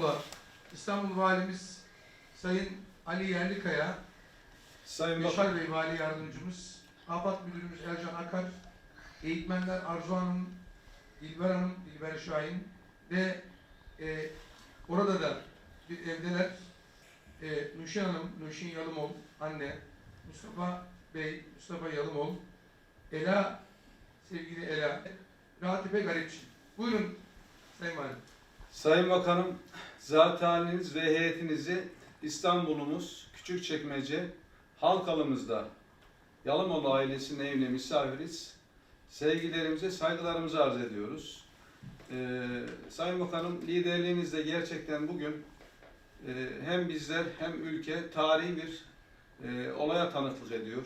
İstanbul'a. İstanbul Valimiz Sayın Ali Yerlikaya, Sayın Yaşar Bey Vali Yardımcımız, AFAD Müdürümüz Ercan Akar, eğitmenler Arzu Hanım, İlber Hanım, İlber Şahin ve e, orada da bir evdeler. E, Nuşin Hanım, Nuşin Yalımol, anne, Mustafa Bey, Mustafa Yalımol, Ela, sevgili Ela, Ratife Garipçi. Buyurun Sayın Valim. Sayın Bakanım, zat haliniz ve heyetinizi İstanbul'umuz Küçükçekmece Halkalımızda Yalımoğlu ailesinin evine misafiriz. Sevgilerimize, saygılarımızı arz ediyoruz. Ee, Sayın Bakanım, liderliğinizle gerçekten bugün e, hem bizler hem ülke tarihi bir e, olaya tanıklık ediyor.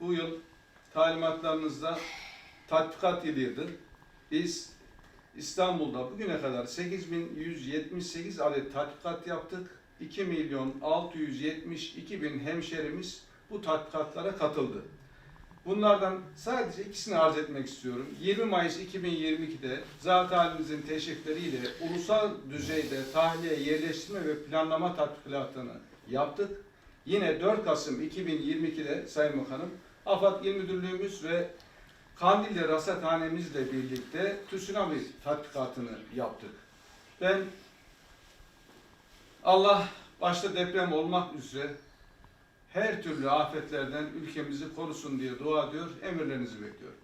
Bu yıl talimatlarınızda tatbikat yılıydı. Biz İstanbul'da bugüne kadar 8178 adet tatbikat yaptık. 2 milyon 672 bin hemşerimiz bu tatbikatlara katıldı. Bunlardan sadece ikisini arz etmek istiyorum. 20 Mayıs 2022'de zat halimizin teşrifleriyle ulusal düzeyde tahliye, yerleştirme ve planlama tatbikatını yaptık. Yine 4 Kasım 2022'de Sayın Bakanım, AFAD İl Müdürlüğümüz ve Kandilli Rasathanemizle birlikte tsunami tatbikatını yaptık. Ben Allah başta deprem olmak üzere her türlü afetlerden ülkemizi korusun diye dua ediyor, emirlerinizi bekliyorum.